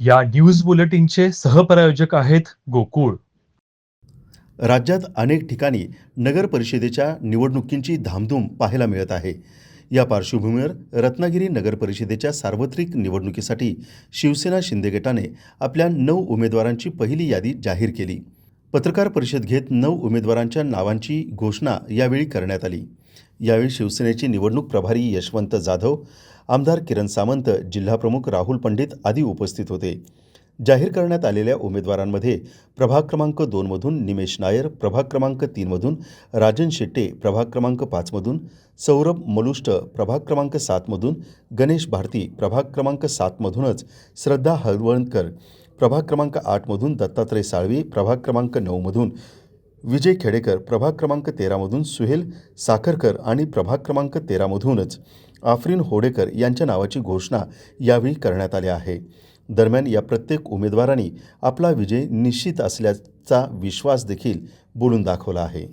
या न्यूज बुलेटिनचे सहप्रायोजक आहेत गोकुळ. राज्यात अनेक ठिकाणी नगर परिषदेच्या निवडणुकींची धामधूम पाहायला मिळत आहे. या पार्श्वभूमीवर रत्नागिरी नगर परिषदेच्या सार्वत्रिक निवडणुकीसाठी शिवसेना शिंदे गटाने आपल्या नऊ उमेदवारांची पहिली यादी जाहीर केली. पत्रकार परिषद घेत नऊ उमेदवारांच्या नावांची घोषणा यावेळी करण्यात आली. यावेळी शिवसेनेचे निवडणूक प्रभारी यशवंत जाधव आमदार किरण सामंत जिल्हाप्रमुख राहुल पंडित आदी उपस्थित होते. जाहीर करण्यात आलेल्या उमेदवारांमध्ये प्रभाग क्रमांक दोनमधून निमेश नायर प्रभाग क्रमांक तीनमधून राजन शेट्टे प्रभाग क्रमांक पाचमधून सौरभ मलुष्ट प्रभाग क्रमांक सातमधून गणेश भारती प्रभाग क्रमांक सातमधूनच श्रद्धा हळवणकर प्रभाग क्रमांक आठमधून दत्तात्रय साळवी प्रभाग क्रमांक नऊमधून विजय खेडेकर प्रभाग क्रमांक तेरामधून सुहेल साखरकर आणि प्रभाग क्रमांक तेरामधूनच आफरीन होडेकर यांच्या नावाची घोषणा यावेळी करण्यात आली आहे. दरम्यान या प्रत्येक उमेदवारांनी आपला विजय निश्चित असल्याचा विश्वास देखील बोलून दाखवला आहे.